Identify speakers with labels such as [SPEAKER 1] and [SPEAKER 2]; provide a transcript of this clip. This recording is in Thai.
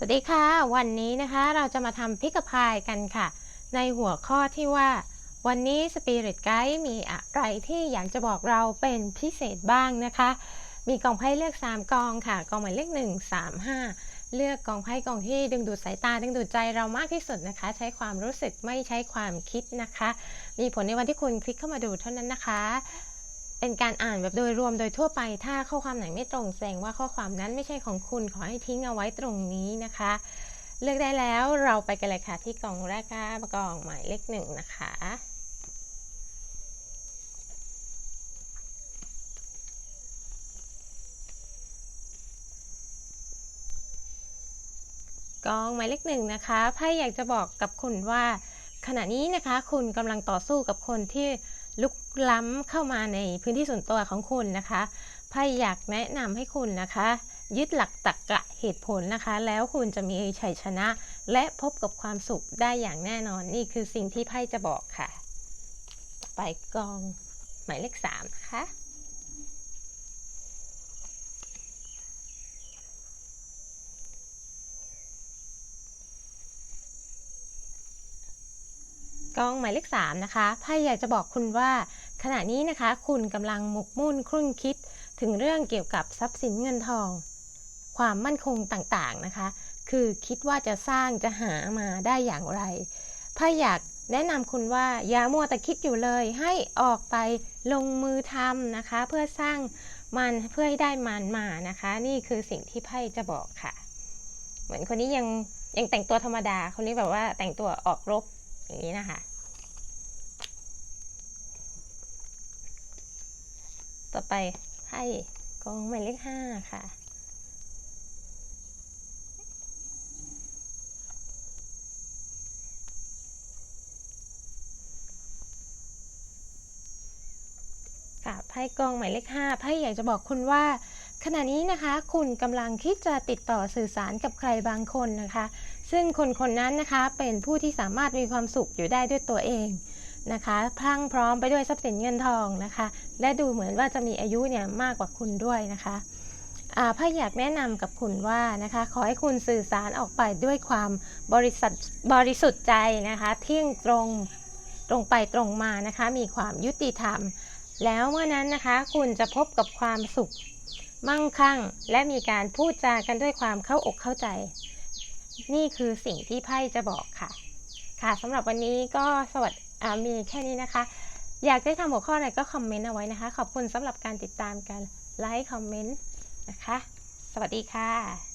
[SPEAKER 1] สวัสดีค่ะ วันนี้นะคะเราจะมาทำพิกพายกันค่ะ ในหัวข้อที่ว่า วันนี้สปิริตไกด์มีอะไรที่อยากจะบอกเราเป็นพิเศษบ้างนะคะ มีกองไพ่เลือก 3 กองค่ะ กองหมายเลข1 3 5 เลือกกองไพ่กองที่ดึงดูดสายตา ดึงดูดใจเรามากที่สุดนะคะ ใช้ความรู้สึกไม่ใช้ความคิดนะคะ มีผลในวันที่คุณคลิกเข้ามาดูเท่านั้นนะคะ เป็นการอ่านแบบโดยรวมโดยทั่วไป ถ้าข้อความไหนไม่ตรงแสดงว่าข้อความนั้นไม่ใช่ของคุณขอให้ทิ้งเอาไว้ตรงนี้นะคะ เลือกได้แล้วเราไปกันเลยค่ะที่กล่องแรกค่ะกล่องหมายเลขหนึ่งนะคะกองหมายเลขหนึ่งนะคะไพ่อยากจะบอกกับคุณว่า ขณะนี้นะคะ คุณกำลังต่อสู้กับคนที่ ลุกล้ำเข้ามาในพื้นที่ส่วนตัวของคุณนะคะไพ่อยากแนะนำให้คุณนะคะ ยึดหลักตรรกะเหตุผลนะคะ แล้วคุณจะมีชัยชนะ และพบกับความสุขได้อย่างแน่นอนนี่คือสิ่งที่ไพ่จะบอกค่ะ ไปกองหมายเลขสามนะคะ กองหมายเลข3นะคะไพ่อยากจะบอกคุณว่า ขณะนี้นะคะคุณกำลังหมกมุ่นครุ่นคิด ถึงเรื่องเกี่ยวกับทรัพย์สินเงินทอง ความมั่นคงต่างๆนะคะ คือคิดว่าจะสร้างจะหามาได้อย่างไรไพ่อยากแนะนำคุณว่าอย่ามัวแต่คิดอยู่เลย ให้ออกไปลงมือทำนะคะ เพื่อสร้างมันเพื่อให้ได้มันมานะคะ นี่คือสิ่งที่ไพ่จะบอกค่ะ เหมือนคนนี้ยังยังแต่งตัวธรรมดา คนนี้แบบว่าแต่งตัวออกรบอย่างนี้นะคะ ต่อไปไพ่กองหมายเลขห้าค่ะ ค่ะไพ่กองหมายเลขห้าไพ่อยากจะบอกคุณว่าขณะนี้นะคะคุณกำลังคิดจะติดต่อสื่อสารกับใครบางคนนะคะ ซึ่งคนคนนั้นนะคะเป็นผู้ที่สามารถมีความสุขอยู่ได้ด้วยตัวเอง นะคะพรั่งพร้อมไปด้วยทรัพย์สินเงินทองนะคะ และดูเหมือนว่าจะมีอายุเนี่ยมากกว่าคุณด้วยนะคะอาพ่อยากแนะนำกับคุณว่านะคะขอให้คุณสื่อสารออกไปด้วยความบริสุทธิ์บริสุทธิ์ใจนะคะเที่ยงตรงตรงไปตรงมานะคะ มีความยุติธรรม แล้วเมื่อนั้นนะคะ คุณจะพบกับความสุข มั่งคั่ง และมีการพูดจากันด้วยความเข้าอกเข้าใจ นี่คือสิ่งที่ไพ่จะบอกค่ะ ค่ะสำหรับวันนี้ก็สวัสดีมีแค่นี้นะคะ อยากได้ทำหัวข้ออะไรก็คอมเมนต์เอาไว้นะคะ ขอบคุณสำหรับการติดตามกันไลค์คอมเมนต์นะคะ สวัสดีค่ะ